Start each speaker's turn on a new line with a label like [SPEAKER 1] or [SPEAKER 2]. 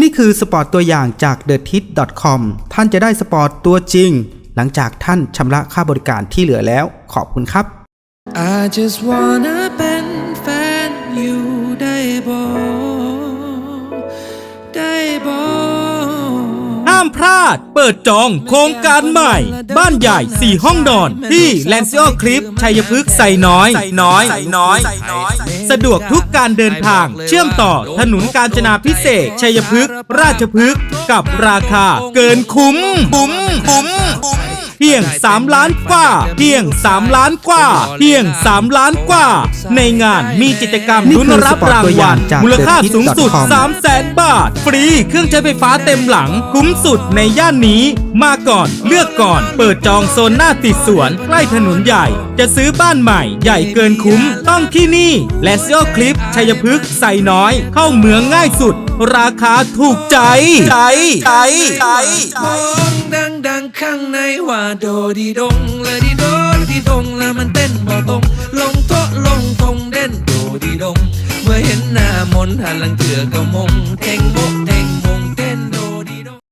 [SPEAKER 1] นี่คือสปอร์ตตัวอย่างจาก t h e t i t c o m ท่านจะได้สปอร์ตตัวจริง หลังจากท่านชำระค่าบริการที่เหลือแล้ว ขอบคุณครับ
[SPEAKER 2] I just wanna เป็นแา
[SPEAKER 3] มพลาด เปิดจองโครงการใหม่ บ้านใหญ่ 4 ห้องนอน ที่แลนซิโอคลิปชัยพฤกษ์ใส่น้อยใส่น้อยใส่น้อย สะดวกทุกการเดินทาง เชื่อมต่อถนนกาญจนาพิเศษกชัยพฤกษ์ราชพฤกษ์กับราคาเกินคุ้มคุ้มคุ้ม เพียง 3 ล้านกว่า เพียง 3 ล้านกว่า เพียง 3 ล้านกว่า ในงานมีกิจกรรม
[SPEAKER 1] นี่
[SPEAKER 3] ลุ้น
[SPEAKER 1] คือ
[SPEAKER 3] รับ
[SPEAKER 1] สปอร์ต
[SPEAKER 3] ราง
[SPEAKER 1] ตัวอ
[SPEAKER 3] วั
[SPEAKER 1] ย่าง
[SPEAKER 3] ล
[SPEAKER 1] จาก
[SPEAKER 3] มูลค่าสูงสุด
[SPEAKER 1] TheTip.com
[SPEAKER 3] 3 0 0แสนบาท ฟรีเครื่องใช้ไฟฟ้าเต็มหลัง คุ้มสุดในย่านนี้ มาก่อนเลือกก่อน เปิดจองโซนหน้าติดสวน ใกล้ถนนใหญ่ จะซื้อบ้านใหม่ ใหญ่เกินคุ้ม ต้องที่นี่ แลซิโอคลิปชัยพฤกษ์ใส่น้อย เข้าเมืองง่ายสุด ราคาถูกใจ ใจ ใจ ใจ
[SPEAKER 2] มองดังดังข้างในว่าโดดีดงและดีโดดีดงแล้วมันเต้นบ่ตรงลงโตลงทงเด่นโดดีดง เมื่อเห็นหน้ามนหันหลังเถื่อก็มงเท่งโม